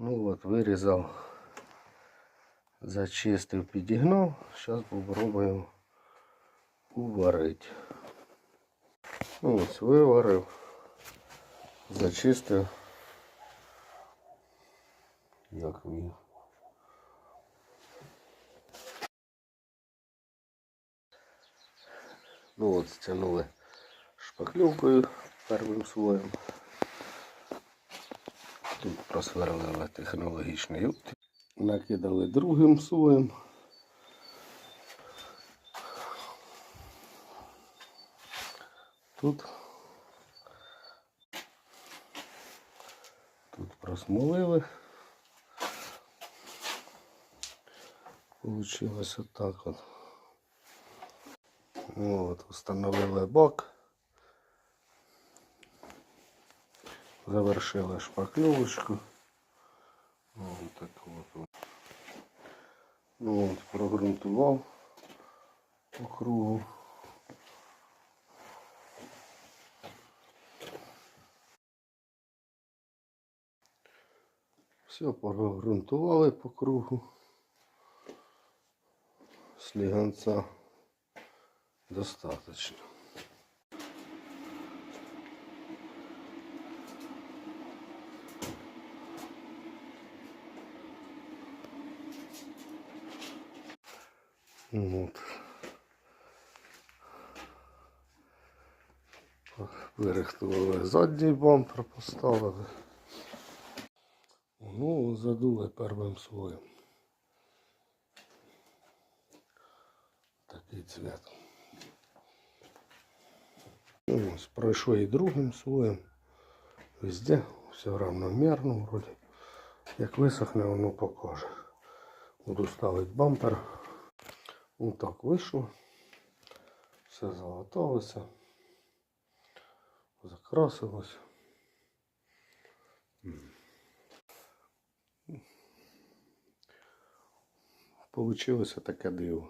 Ну от, вирізав, зачистив, підігнав. Зараз попробуємо уварити. Ну, ось виварив, зачистив. Як він. Ну от стягнули шпаклівкою первим слоєм. Тут просверлили технологічний ют. Накидали другим слоєм. Тут тут просмолили. Получилось отак от. Ну, от, встановили бак. Завершили шпакльовочку. Ну, от так от. Ну, от, прогрунтував по кругу. Все, прогрунтували по кругу. Сліганця достаточно. Вот. Вирихтували задній бампер, поставили. Ну, задули первим слоєм. Такий цвет. Ну, ось пройшов і другим слоєм. Везде все равномерно вроде. Як висохне, воно покаже. Буду ставити бампер. Ну так вийшло. Все заготовилося. Закрасилось. Получилося таке диво.